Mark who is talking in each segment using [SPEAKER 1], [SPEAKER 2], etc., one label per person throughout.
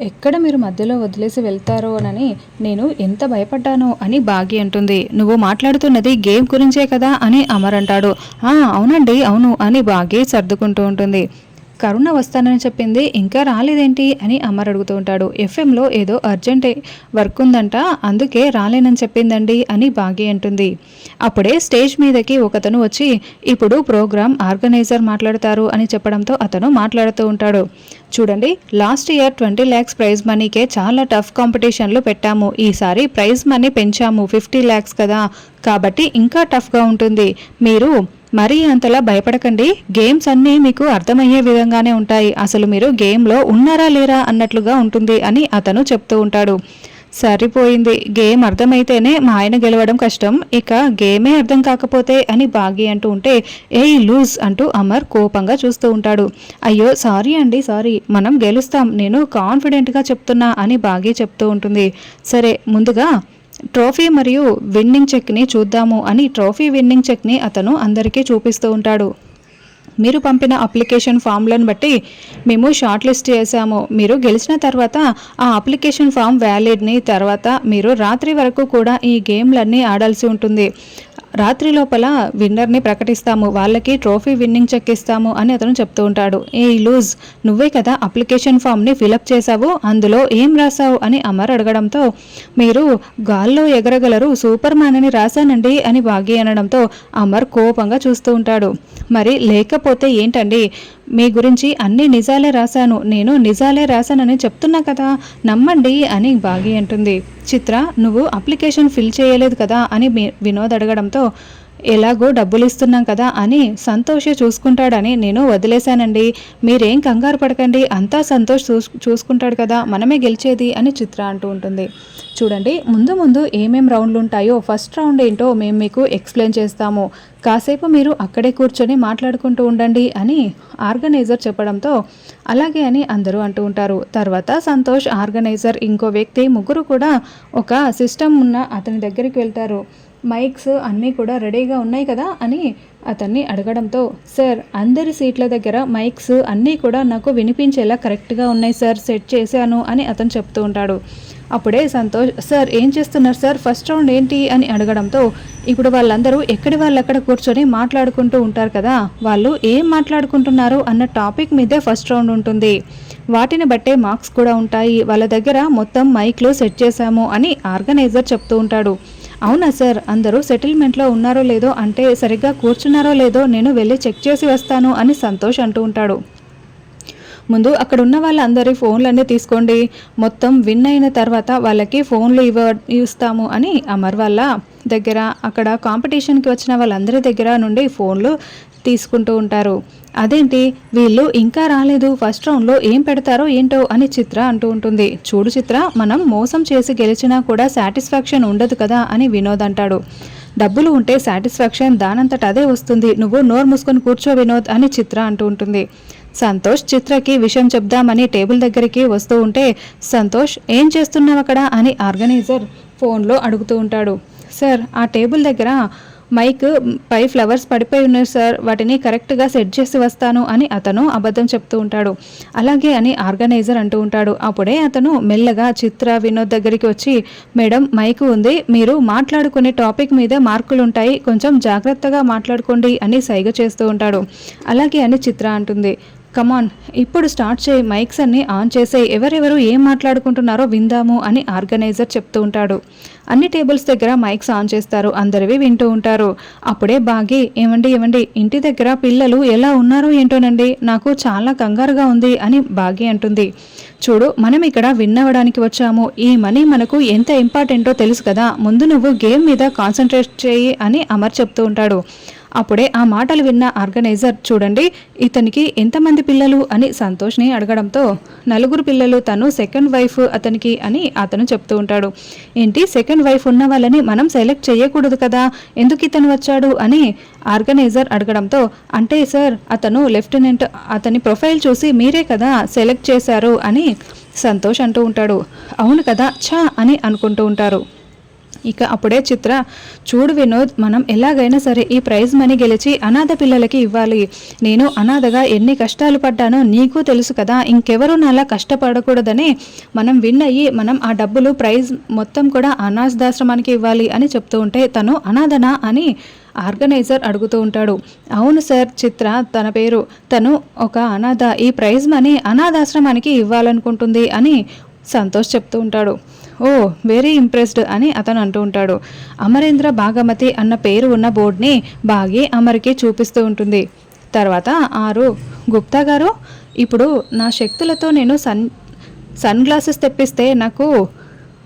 [SPEAKER 1] ఎక్కడ మీరు మధ్యలో వదిలేసి వెళ్తారో అని నేను ఎంత భయపడ్డానో అని బాగి అంటుంది. నువ్వు మాట్లాడుతున్నది గేమ్ గురించే కదా? అని అమర్ అంటాడు. "ఆ, అవునండి అవును అని బాగి సర్దుకుంటూ ఉంటుంది. కరుణ వస్తానని చెప్పింది ఇంకా రాలేదేంటి? అని అమర్ అడుగుతూ ఉంటాడు. ఎఫ్ఎంలో ఏదో అర్జెంట్ వర్క్ ఉందంట అందుకే రాలేనని చెప్పిందండి అని బాగి అంటుంది. అప్పుడే స్టేజ్ మీదకి ఒకతను వచ్చి ఇప్పుడు ప్రోగ్రామ్ ఆర్గనైజర్ మాట్లాడతారు అని చెప్పడంతో అతను మాట్లాడుతూ ఉంటాడు. చూడండి last year twenty lakhs prize మనీకే చాలా టఫ్ కాంపిటీషన్లు పెట్టాము. ఈసారి ప్రైజ్ మనీ పెంచాము ఫిఫ్టీ ల్యాక్స్ కదా. కాబట్టి ఇంకా టఫ్గా ఉంటుంది. మీరు మరీ అంతలా భయపడకండి. గేమ్స్ అన్నీ మీకు అర్థమయ్యే విధంగానే ఉంటాయి. అసలు మీరు గేమ్లో ఉన్నారా లేరా అన్నట్లుగా ఉంటుంది అని అతను చెప్తూ ఉంటాడు. సరిపోయింది. గేమ్ అర్థమైతేనే మా ఆయన గెలవడం కష్టం. ఇక గేమే అర్థం కాకపోతే అని బాగి అంటూ ఉంటే ఏయ్ లూజ్ అంటూ అమర్ కోపంగా చూస్తూ ఉంటాడు. అయ్యో సారీ అండి సారీ. మనం గెలుస్తాం. నేను కాన్ఫిడెంట్గా చెప్తున్నా అని బాగి చెప్తూ ఉంటుంది. సరే ముందుగా ట్రోఫీ మరియు విన్నింగ్ చెక్ని చూద్దాము అని ట్రోఫీ విన్నింగ్ చెక్ని అతను అందరికీ చూపిస్తూ ఉంటాడు. మీరు పంపిన అప్లికేషన్ ఫామ్లను బట్టి మేము షార్ట్ లిస్ట్ చేశాము. మీరు గెలిచిన తర్వాత ఆ అప్లికేషన్ ఫామ్ వ్యాలిడ్ని తర్వాత మీరు రాత్రి వరకు కూడా ఈ గేమ్లన్నీ ఆడాల్సి ఉంటుంది. రాత్రి లోపల విన్నర్ని ప్రకటిస్తాము వాళ్ళకి ట్రోఫీ విన్నింగ్ చెక్ ఇస్తాము అని అతను చెప్తూ ఉంటాడు. ఏ లూజ్ నువ్వే కదా అప్లికేషన్ ఫామ్ని ఫిలప్ చేశావు అందులో ఏం రాసావు అని అమర్ అడగడంతో మీరు గాల్లో ఎగరగలరు సూపర్ మ్యాన్ అని రాశానండి అని బాగి అనడంతో అమర్ కోపంగా చూస్తూ ఉంటాడు. మరి లేకపోతే ఏంటండి? మీ గురించి అన్ని నిజాలే రాశాను. నేను నిజాలే రాశానని చెప్తున్నా కదా. నమ్మండి అని బాగి అంటుంది. చిత్ర నువ్వు అప్లికేషన్ ఫిల్ చేయలేదు కదా అని వినోద్ అడగడంతో ఎలాగో డబ్బులు ఇస్తున్నాం కదా అని సంతోష్ చూసుకుంటాడని నేను వదిలేశానండి. మీరేం కంగారు పడకండి. అంతా సంతోష్ చూస్ చూసుకుంటాడు కదా మనమే గెలిచేది అని చిత్ర అంటూ ఉంటుంది. చూడండి ముందు ముందు ఏమేం రౌండ్లు ఉంటాయో ఫస్ట్ రౌండ్ ఏంటో మేము మీకు ఎక్స్ప్లెయిన్ చేస్తాము. కాసేపు మీరు అక్కడే కూర్చొని మాట్లాడుకుంటూ ఉండండి అని ఆర్గనైజర్ చెప్పడంతో అలాగే అని అందరూ అంటూ ఉంటారు. తర్వాత సంతోష్ ఆర్గనైజర్ ఇంకో వ్యక్తి ముగ్గురు కూడా ఒక సిస్టమ్ ఉన్న అతని దగ్గరికి వెళ్తారు. మైక్స్ అన్నీ కూడా రెడీగా ఉన్నాయి కదా అని అతన్ని అడగడంతో సార్ అందరి సీట్ల దగ్గర మైక్స్ అన్నీ కూడా నాకు వినిపించేలా కరెక్ట్గా ఉన్నాయి సార్ సెట్ చేశాను అని అతను చెప్తూ ఉంటాడు. అప్పుడే సంతోష్ సార్ ఏం చేస్తున్నారు సార్? ఫస్ట్ రౌండ్ ఏంటి? అని అడగడంతో ఇప్పుడు వాళ్ళందరూ ఎక్కడి వాళ్ళు అక్కడ కూర్చొని మాట్లాడుకుంటూ ఉంటారు కదా వాళ్ళు ఏం మాట్లాడుకుంటున్నారు అన్న టాపిక్ మీదే ఫస్ట్ రౌండ్ ఉంటుంది. వాటిని బట్టే మార్క్స్ కూడా ఉంటాయి. వాళ్ళ దగ్గర మొత్తం మైక్లు సెట్ చేశాము అని ఆర్గనైజర్ చెప్తూ ఉంటాడు. అవునా సార్? అందరూ సెటిల్మెంట్లో ఉన్నారో లేదో అంటే సరిగ్గా కూర్చున్నారో లేదో నేను వెళ్ళి చెక్ చేసి వస్తాను అని సంతోష్ అంటూ ఉంటాడు. ముందు అక్కడ ఉన్న వాళ్ళందరి ఫోన్లన్నీ తీసుకోండి. మొత్తం విన్ అయిన తర్వాత వాళ్ళకి ఫోన్లు ఇవ్వ ఇస్తాము అని అమర్ వాళ్ళ దగ్గర అక్కడ కాంపిటీషన్కి వచ్చిన వాళ్ళందరి దగ్గర నుండి ఫోన్లు తీసుకుంటూ ఉంటారు. అదేంటి? వీళ్ళు ఇంకా రాలేదు. ఫస్ట్ రౌండ్లో ఏం పెడతారో ఏంటో అని చిత్ర అంటూ ఉంటుంది. చూడు చిత్ర మనం మోసం చేసి గెలిచినా కూడా సాటిస్ఫాక్షన్ ఉండదు కదా అని వినోద్ అంటాడు. డబ్బులు ఉంటే సాటిస్ఫాక్షన్ దానంతట అదే వస్తుంది. నువ్వు నోరు మూసుకొని కూర్చో వినోద్ అని చిత్ర అంటూ ఉంటుంది. సంతోష్ చిత్రకి విషయం చెప్దామని టేబుల్ దగ్గరికి వస్తూ ఉంటే సంతోష్ ఏం చేస్తున్నావు అక్కడ? అని ఆర్గనైజర్ ఫోన్లో అడుగుతూ ఉంటాడు. సార్ ఆ టేబుల్ దగ్గర మైక్ పై ఫ్లవర్స్ పడిపోయి ఉన్నాయి సార్. వాటిని కరెక్ట్గా సెట్ చేసి వస్తాను అని అతను అబద్ధం చెప్తూ ఉంటాడు. అలాగే అని ఆర్గనైజర్ అంటూ ఉంటాడు. అప్పుడే అతను మెల్లగా చిత్ర వినోద్ దగ్గరికి వచ్చి మేడం మైక్ ఉంది. మీరు మాట్లాడుకునే టాపిక్ మీద మార్కులు ఉంటాయి కొంచెం జాగ్రత్తగా మాట్లాడుకోండి అని సైగ చేస్తూ ఉంటాడు. అలాగే అని చిత్ర అంటుంది. కమాన్ ఇప్పుడు స్టార్ట్ చేయి. మైక్స్ అన్ని ఆన్ చేసే ఎవరెవరు ఏం మాట్లాడుకుంటున్నారో విందాము అని ఆర్గనైజర్ చెప్తూ ఉంటాడు. అన్ని టేబుల్స్ దగ్గర మైక్స్ ఆన్ చేస్తారు. అందరివి వింటూ ఉంటారు. అప్పుడే బాగి ఏమండి ఏమండి? ఇంటి దగ్గర పిల్లలు ఎలా ఉన్నారో ఏంటోనండి? నాకు చాలా కంగారుగా ఉంది అని బాగి అంటుంది. చూడు మనం ఇక్కడ విన్నవడానికి వచ్చాము. ఈ మనీ మనకు ఎంత ఇంపార్టెంటో తెలుసు కదా? ముందు నువ్వు గేమ్ మీద కాన్సన్ట్రేట్ చేయి అని అమర్ చెప్తూ ఉంటాడు. అప్పుడే ఆ మాటలు విన్న ఆర్గనైజర్ చూడండి ఇతనికి ఎంతమంది పిల్లలు? అని సంతోష్ని అడగడంతో నలుగురు పిల్లలు తను సెకండ్ వైఫ్ అతనికి అని అతను చెప్తూ ఉంటాడు. ఏంటి సెకండ్ వైఫ్ ఉన్న వాళ్ళని మనం సెలెక్ట్ చేయకూడదు కదా? ఎందుకు ఇతను వచ్చాడు? అని ఆర్గనైజర్ అడగడంతో అంటే సార్ అతను లెఫ్టినెంట్ అతని ప్రొఫైల్ చూసి మీరే కదా సెలెక్ట్ చేశారు అని సంతోష్ అంటూ ఉంటాడు. అవును కదా ఛా అని అనుకుంటూ ఉంటారు. ఇక అప్పుడే చిత్ర చూడు వినోద్ మనం ఎలాగైనా సరే ఈ ప్రైజ్ మనీ గెలిచి అనాథ పిల్లలకి ఇవ్వాలి. నేను అనాథగా ఎన్ని కష్టాలు పడ్డానో నీకు తెలుసు కదా. ఇంకెవరు నాలా కష్టపడకూడదని మనం విన్ అయ్యి మనం ఆ డబ్బులు ప్రైజ్ మొత్తం కూడా అనాథాశ్రమానికి ఇవ్వాలి అని చెప్తూ ఉంటే తను అనాథనా? అని ఆర్గనైజర్ అడుగుతూ ఉంటాడు. అవును సార్ చిత్ర తన పేరు తను ఒక అనాథ. ఈ ప్రైజ్ మనీ అనాథాశ్రమానికి ఇవ్వాలనుకుంటుంది అని సంతోష్ చెప్తూ ఉంటాడు. ఓ వెరీ ఇంప్రెస్డ్ అని అతను అంటూ ఉంటాడు. అమరేంద్ర భాగమతి అన్న పేరు ఉన్న బోర్డ్ని బాగి అమర్కి చూపిస్తూ ఉంటుంది. తర్వాత ఆరు గుప్తా గారు ఇప్పుడు నా శక్తులతో నేను సన్ సన్ గ్లాసెస్ తెప్పిస్తే నాకు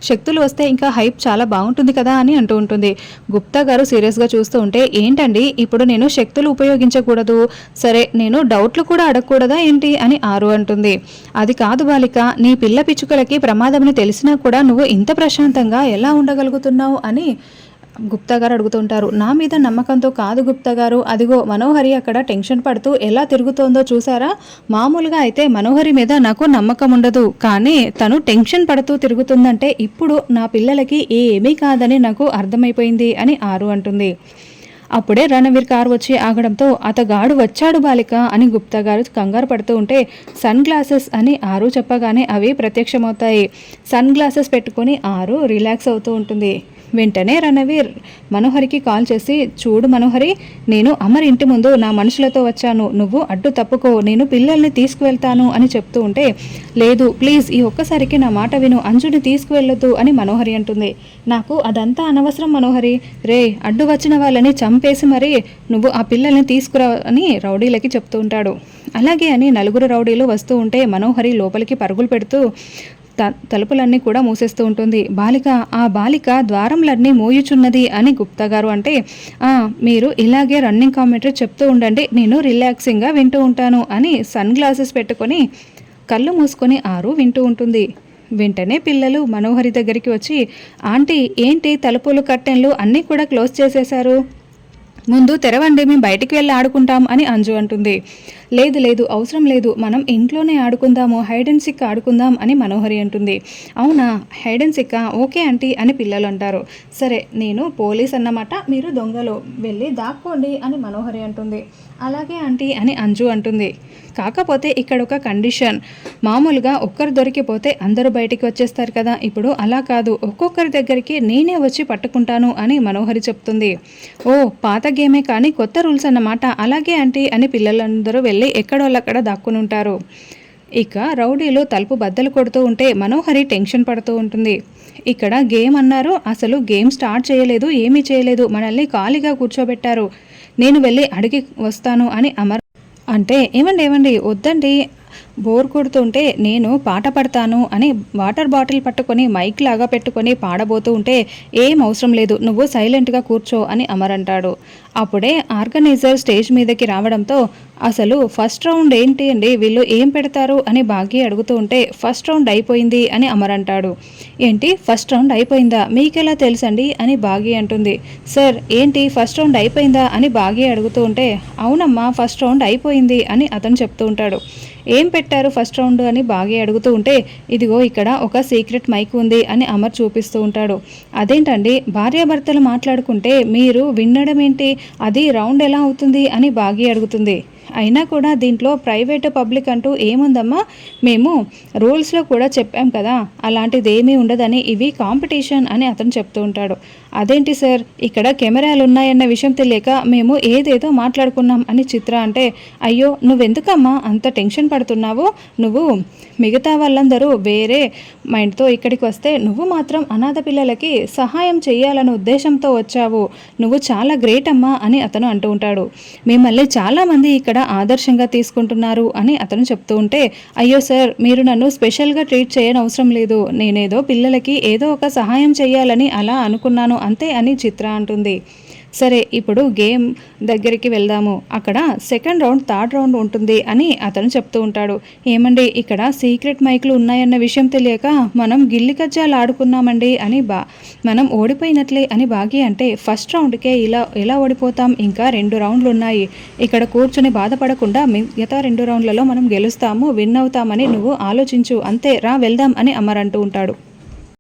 [SPEAKER 1] శక్తులు వస్తే ఇంకా హైప్ చాలా బాగుంటుంది కదా అని అంటూ ఉంటుంది. గుప్తా గారు సీరియస్గా చూస్తూ ఉంటే ఏంటండి? ఇప్పుడు నేను శక్తులు ఉపయోగించకూడదు. సరే నేను డౌట్లు కూడా అడగకూడదా ఏంటి? అని ఆరు అంటుంది. అది కాదు బాలిక నీ పిల్ల పిచ్చుకలకి ప్రమాదమని తెలిసినా కూడా నువ్వు ఇంత ప్రశాంతంగా ఎలా ఉండగలుగుతున్నావు? అని గుప్తా గారు అడుగుతుంటారు నా మీద నమ్మకంతో కాదు గుప్తా గారు. అదిగో మనోహరి అక్కడ టెన్షన్ పడుతూ ఎలా తిరుగుతోందో చూసారా? మామూలుగా అయితే మనోహరి మీద నాకు నమ్మకం ఉండదు. కానీ తను టెన్షన్ పడుతూ తిరుగుతుందంటే ఇప్పుడు నా పిల్లలకి ఏమీ కాదని నాకు అర్థమైపోయింది అని ఆరు అంటుంది. అప్పుడే రణవీర్ కారు వచ్చి ఆగడంతో అతగాడు వచ్చాడు బాలిక అని గుప్తా గారు కంగారు పడుతూ ఉంటే సన్ గ్లాసెస్ అని ఆరు చెప్పగానే అవి ప్రత్యక్షమవుతాయి. సన్ గ్లాసెస్ పెట్టుకొని ఆరు రిలాక్స్ అవుతూ ఉంటుంది. వెంటనే రణవీర్ మనోహరికి కాల్ చేసి చూడు మనోహరి నేను అమర్ ఇంటి ముందు నా మనుషులతో వచ్చాను. నువ్వు అడ్డు తప్పుకో. నేను పిల్లల్ని తీసుకువెళ్తాను అని చెప్తూ ఉంటే లేదు ప్లీజ్ ఈ ఒక్కసారికి నా మాట విను. అంజుని తీసుకువెళ్ళొద్దు అని మనోహరి అంటుంది. నాకు అదంతా అనవసరం మనోహరి. రే అడ్డు వచ్చిన వాళ్ళని చంపేసి మరి నువ్వు ఆ పిల్లల్ని తీసుకురా అని రౌడీలకి చెప్తూ ఉంటాడు. అలాగే అని నలుగురు రౌడీలు వస్తూ ఉంటే మనోహరి లోపలికి పరుగులు పెడుతూ త తలుపులన్నీ కూడా మూసేస్తూ ఉంటుంది. బాలిక ఆ బాలిక ద్వారంలన్నీ మోయుచున్నది అని గుప్తా గారు అంటే మీరు ఇలాగే రన్నింగ్ కామెంటరీ చెప్తూ ఉండండి నేను రిలాక్సింగ్గా వింటూ ఉంటాను అని సన్ గ్లాసెస్ పెట్టుకొని కళ్ళు మూసుకొని ఆరు వింటూ ఉంటుంది. వెంటనే పిల్లలు మనోహరి దగ్గరికి వచ్చి ఆంటీ ఏంటి తలుపులు కట్టెన్లు అన్నీ కూడా క్లోజ్ చేసేశారు? ముందు తెరవండి మేము బయటికి వెళ్ళి ఆడుకుంటాం అని అంజు అంటుంది. లేదు లేదు అవసరం లేదు. మనం ఇంట్లోనే ఆడుకుందాము హైడ్ అండ్ సిక్ ఆడుకుందాం అని మనోహరి అంటుంది. అవునా? Hide and seek okay aunty అని పిల్లలు అంటారు. సరే నేను పోలీస్ అన్నమాట మీరు దొంగలు. వెళ్ళి దాక్కోండి అని మనోహరి అంటుంది. అలాగే ఆంటీ అని అంజు అంటుంది. కాకపోతే ఇక్కడ ఒక కండిషన్. మామూలుగా ఒక్కరు దొరికిపోతే అందరూ బయటికి వచ్చేస్తారు కదా. ఇప్పుడు అలా కాదు. ఒక్కొక్కరి దగ్గరికి నేనే వచ్చి పట్టుకుంటాను అని మనోహరి చెప్తుంది. ఓ పాత గేమే కానీ కొత్త రూల్స్ అన్నమాట. అలాగే ఆంటీ అని పిల్లలందరూ వెళ్ళి వెళ్ళి ఎక్కడోళ్ళక్కడ దాక్కుని ఉంటారు. ఇక రౌడీలు తలుపు బద్దలు కొడుతూ ఉంటే మనోహరి టెన్షన్ పడుతూ ఉంటుంది. ఇక్కడ గేమ్ అన్నారు అసలు గేమ్ స్టార్ట్ చేయలేదు ఏమీ చేయలేదు మనల్ని ఖాళీగా కూర్చోబెట్టారు. నేను వెళ్ళి అడిగి వస్తాను అని అమర్ అంటే ఏమండి ఏమండి వద్దండి బోర్ కొడుతుంటే నేను పాట పడతాను అని వాటర్ బాటిల్ పట్టుకొని మైక్ లాగా పెట్టుకొని పాడబోతూ ఉంటే ఏం అవసరం లేదు నువ్వు సైలెంట్గా కూర్చో అని అమర్ అంటాడు. అప్పుడే ఆర్గనైజర్ స్టేజ్ మీదకి రావడంతో అసలు ఫస్ట్ రౌండ్ ఏంటి అండి? వీళ్ళు ఏం పెడతారు? అని బాగి అడుగుతూ ఉంటే ఫస్ట్ రౌండ్ అయిపోయింది అని అమర్ అంటాడు. ఏంటి? ఫస్ట్ రౌండ్ అయిపోయిందా? మీకెలా తెలుసండి? అని బాగి అంటుంది. సార్ ఏంటి? ఫస్ట్ రౌండ్ అయిపోయిందా? అని బాగి అడుగుతూ ఉంటే అవునమ్మా ఫస్ట్ రౌండ్ అయిపోయింది అని అతను చెప్తూ ఉంటాడు. ఏం పెట్టారు ఫస్ట్ రౌండ్ అని బాగా అడుగుతూ ఉంటే ఇదిగో ఇక్కడ ఒక సీక్రెట్ మైక్ ఉంది అని అమర్ చూపిస్తూ ఉంటాడు. అదేంటండి? భార్యాభర్తలు మాట్లాడుకుంటే మీరు వినడం ఏంటి? అది రౌండ్ ఎలా అవుతుంది అని బాగా అడుగుతుంది. అయినా కూడా దీంట్లో ప్రైవేట్ పబ్లిక్ అంటూ ఏముందమ్మా? మేము రూల్స్లో కూడా చెప్పాం కదా అలాంటిది ఏమీ ఉండదని ఇవి కాంపిటీషన్ అని అతను చెప్తూ ఉంటాడు. అదేంటి సార్? ఇక్కడ కెమెరాలు ఉన్నాయన్న విషయం తెలియక మేము ఏదేదో మాట్లాడుకున్నాం అని చిత్ర అంటే అయ్యో నువ్వెందుకమ్మా అంత టెన్షన్ పడుతున్నావు? నువ్వు మిగతా వాళ్ళందరూ వేరే మైండ్తో ఇక్కడికి వస్తే నువ్వు మాత్రం అనాథ పిల్లలకి సహాయం చేయాలన్న ఉద్దేశంతో వచ్చావు. నువ్వు చాలా గ్రేట్ అమ్మా అని అతను అంటూ ఉంటాడు. మిమ్మల్ని చాలామంది ఇక్కడ ఆదర్శంగా తీసుకుంటున్నారు అని అతను చెప్తూ ఉంటే అయ్యో సార్ మీరు నన్ను స్పెషల్గా ట్రీట్ చేయని అవసరం లేదు. నేనేదో పిల్లలకి ఏదో ఒక సహాయం చేయాలని అలా అనుకున్నాను అంతే అని చిత్ర అంటుంది. సరే ఇప్పుడు గేమ్ దగ్గరికి వెళ్దాము. అక్కడ సెకండ్ రౌండ్ థర్డ్ రౌండ్ ఉంటుంది అని అతను చెప్తూ ఉంటాడు. ఏమండి ఇక్కడ సీక్రెట్ మైకులు ఉన్నాయన్న విషయం తెలియక మనం గిల్లి కజ్జాలు ఆడుకున్నామండి అని బా మనం ఓడిపోయినట్లే అని బాగి అంటే ఫస్ట్ రౌండ్కే ఇలా ఎలా ఓడిపోతాం? ఇంకా రెండు రౌండ్లు ఉన్నాయి. ఇక్కడ కూర్చుని బాధపడకుండా మిగతా రెండు రౌండ్లలో మనం గెలుస్తాము విన్ అవుతామని నువ్వు ఆలోచించు. అంతే రా వెళ్దాం అని అమర్ అంటూ ఉంటాడు.